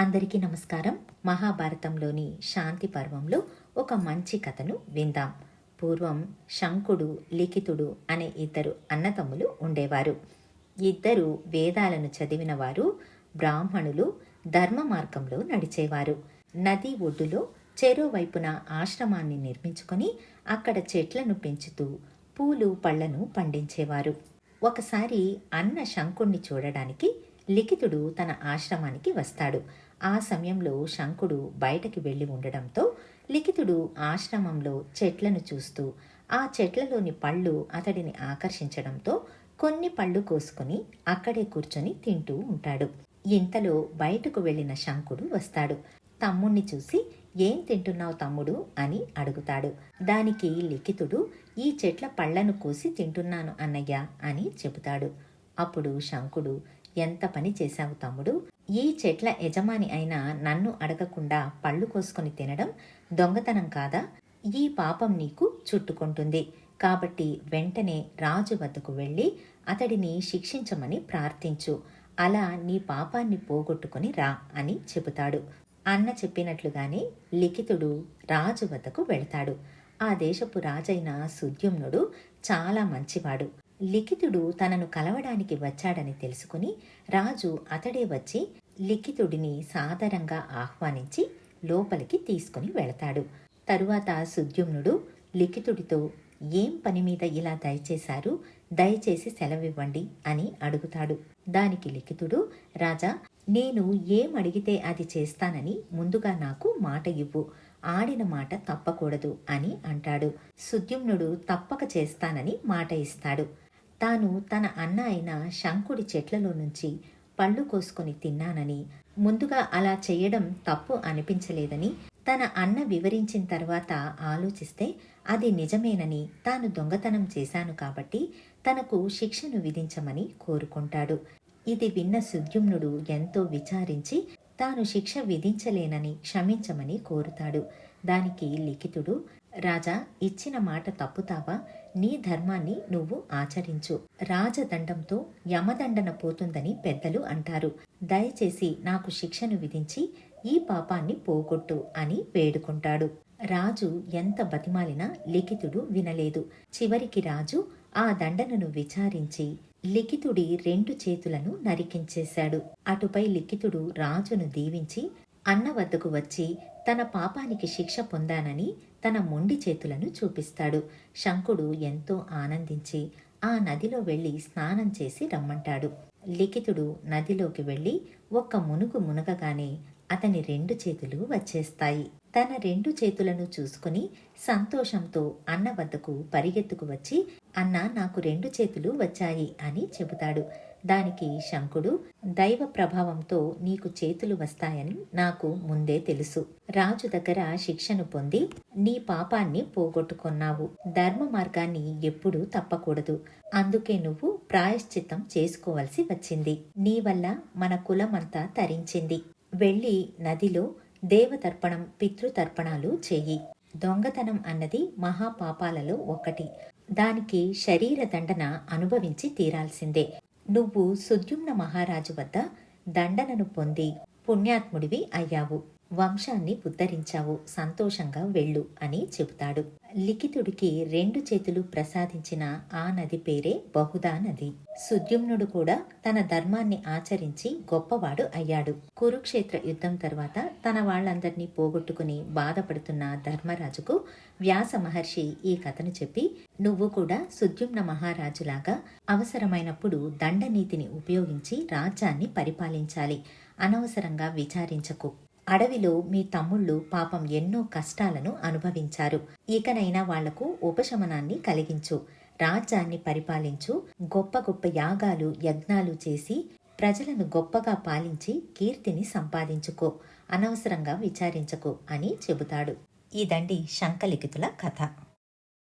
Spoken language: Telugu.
అందరికీ నమస్కారం. మహాభారతంలోని శాంతి పర్వంలో ఒక మంచి కథను విందాం. పూర్వం శంకుడు లిఖితుడు అనే ఇద్దరు అన్నతమ్ములు ఉండేవారు. ఇద్దరు వేదాలను చదివిన వారు బ్రాహ్మణులు ధర్మ మార్గంలో నడిచేవారు. నది ఒడ్డులో చెరోవైపున ఆశ్రమాన్ని నిర్మించుకొని అక్కడ చెట్లను పెంచుతూ పూలు పళ్ళను పండించేవారు. ఒకసారి అన్న శంకుణ్ణి చూడడానికి లిఖితుడు తన ఆశ్రమానికి వస్తాడు. ఆ సమయంలో శంకుడు బయటకి వెళ్ళి ఉండడంతో లిఖితుడు ఆశ్రమంలో చెట్లను చూస్తూ ఆ చెట్లలోని పళ్ళు అతడిని ఆకర్షించడంతో కొన్ని పళ్ళు కోసుకుని అక్కడే కూర్చొని తింటూ ఉంటాడు. ఇంతలో బయటకు వెళ్ళిన శంకుడు వస్తాడు. తమ్ముణ్ణి చూసి ఏం తింటున్నావు తమ్ముడు అని అడుగుతాడు. దానికి లిఖితుడు ఈ చెట్ల పళ్ళను కోసి తింటున్నాను అన్నయ్య అని చెబుతాడు. అప్పుడు శంకుడు ఎంత పని చేశావు తమ్ముడు? ఈ చెట్ల యజమాని అయిన నన్ను అడగకుండా పళ్ళు కోసుకొని తినడం దొంగతనం కాదా? ఈ పాపం నీకు చుట్టుకుంటుంది. కాబట్టి వెంటనే రాజు వద్దకు వెళ్ళి అతడిని శిక్షించమని ప్రార్థించు. అలా నీ పాపాన్ని పోగొట్టుకుని రా అని చెబుతాడు. అన్న చెప్పినట్లుగానే లిఖితుడు రాజు వద్దకు వెళతాడు. ఆ దేశపు రాజైన సుద్యుమ్నుడు చాలా మంచివాడు. లిఖితుడు తనను కలవడానికి వచ్చాడని తెలుసుకుని రాజు అతడే వచ్చి లిఖితుడిని సాదరంగా ఆహ్వానించి లోపలికి తీసుకుని వెళతాడు. తరువాత సుద్యుమ్నుడు లిఖితుడితో ఏం పని మీద ఇలా దయచేశారు? దయచేసి సెలవివ్వండి అని అడుగుతాడు. దానికి లిఖితుడు రాజా నేను ఏం అడిగితే అది చేస్తానని ముందుగా నాకు మాట ఇవ్వు. ఆడిన మాట తప్పకూడదు అని అంటాడు. సుద్యుమ్నుడు తప్పక చేస్తానని మాట ఇస్తాడు. తాను తన అన్న అయిన శంకుడి చెట్లలో నుంచి పళ్ళు కోసుకొని తిన్నానని ముందుగా అలా చేయడం తప్పు అనిపించలేదని తన అన్న వివరించిన తర్వాత ఆలోచిస్తే అది నిజమేనని తాను దొంగతనం చేశాను కాబట్టి తనకు శిక్షను విధించమని కోరుకుంటాడు. ఇది విన్న సుద్యుమ్నుడు ఎంతో విచారించి తాను శిక్ష విధించలేనని క్షమించమని కోరుతాడు. దానికి లిఖితుడు రాజా ఇచ్చిన మాట తప్పుతావా? నీ ధర్మాన్ని నువ్వు ఆచరించు. రాజదండంతో యమదండన పోతుందని పెద్దలు అంటారు. దయచేసి నాకు శిక్షను విధించి ఈ పాపాన్ని పోగొట్టు అని వేడుకుంటాడు. రాజు ఎంత బతిమాలినా లిఖితుడు వినలేదు. చివరికి రాజు ఆ దండనను విచారించి లిఖితుడి రెండు చేతులను నరికించేశాడు. అటుపై లిఖితుడు రాజును దీవించి అన్న వద్దకు వచ్చి తన పాపానికి శిక్ష పొందానని తన మొండి చేతులను చూపిస్తాడు. శంకుడు ఎంతో ఆనందించి ఆ నదిలో వెళ్ళి స్నానం చేసి రమ్మంటాడు. లిఖితుడు నదిలోకి వెళ్ళి ఒక్క మునుగు మునగగానే అతని రెండు చేతులు వచ్చేస్తాయి. తన రెండు చేతులను చూసుకుని సంతోషంతో అన్న వద్దకు పరిగెత్తుకు వచ్చి అన్న నాకు రెండు చేతులు వచ్చాయి అని చెబుతాడు. దానికి శంకుడు దైవ ప్రభావంతో నీకు చేతులు వస్తాయని నాకు ముందే తెలుసు. రాజు దగ్గర శిక్షను పొంది నీ పాపాన్ని పోగొట్టుకున్నావు. ధర్మ మార్గాన్ని ఎప్పుడూ తప్పకూడదు. అందుకే నువ్వు ప్రాయశ్చిత్తం చేసుకోవలసి వచ్చింది. నీ వల్ల మన కులమంతా తరించింది. వెళ్ళి నదిలో దేవతర్పణం పితృతర్పణాలు చెయ్యి. దొంగతనం అన్నది మహాపాపాలలో ఒకటి. దానికి శరీర దండన అనుభవించి తీరాల్సిందే. నువ్వు సుద్యుమ్న మహారాజు వద్ద దండనను పొంది పుణ్యాత్ముడివి అయ్యావు. వంశాన్ని ఉద్ధరించావు సంతోషంగా వెళ్ళు అని చెబుతాడు. లిఖితుడికి రెండు చేతులు ప్రసాదించిన ఆ నది పేరే బహుదా నది. సుద్యుమ్నుడు కూడా తన ధర్మాన్ని ఆచరించి గొప్పవాడు అయ్యాడు. కురుక్షేత్ర యుద్ధం తర్వాత తన వాళ్ళందరినీ పోగొట్టుకుని బాధపడుతున్న ధర్మరాజుకు వ్యాస మహర్షి ఈ కథను చెప్పి నువ్వు కూడా సుద్యుమ్న మహారాజులాగా అవసరమైనప్పుడు దండనీతిని ఉపయోగించి రాజ్యాన్ని పరిపాలించాలి. అనవసరంగా విచారించకు. అడవిలో మీ తమ్ముళ్ళు పాపం ఎన్నో కష్టాలను అనుభవించారు. ఇకనైనా వాళ్ళకు ఉపశమనాన్ని కలిగించు. రాజ్యాన్ని పరిపాలించు. గొప్ప గొప్ప యాగాలు యజ్ఞాలు చేసి ప్రజలను గొప్పగా పాలించి కీర్తిని సంపాదించుకో. అనవసరంగా విచారించకు అని చెబుతాడు. ఇదండి శంఖలిఖితుల కథ.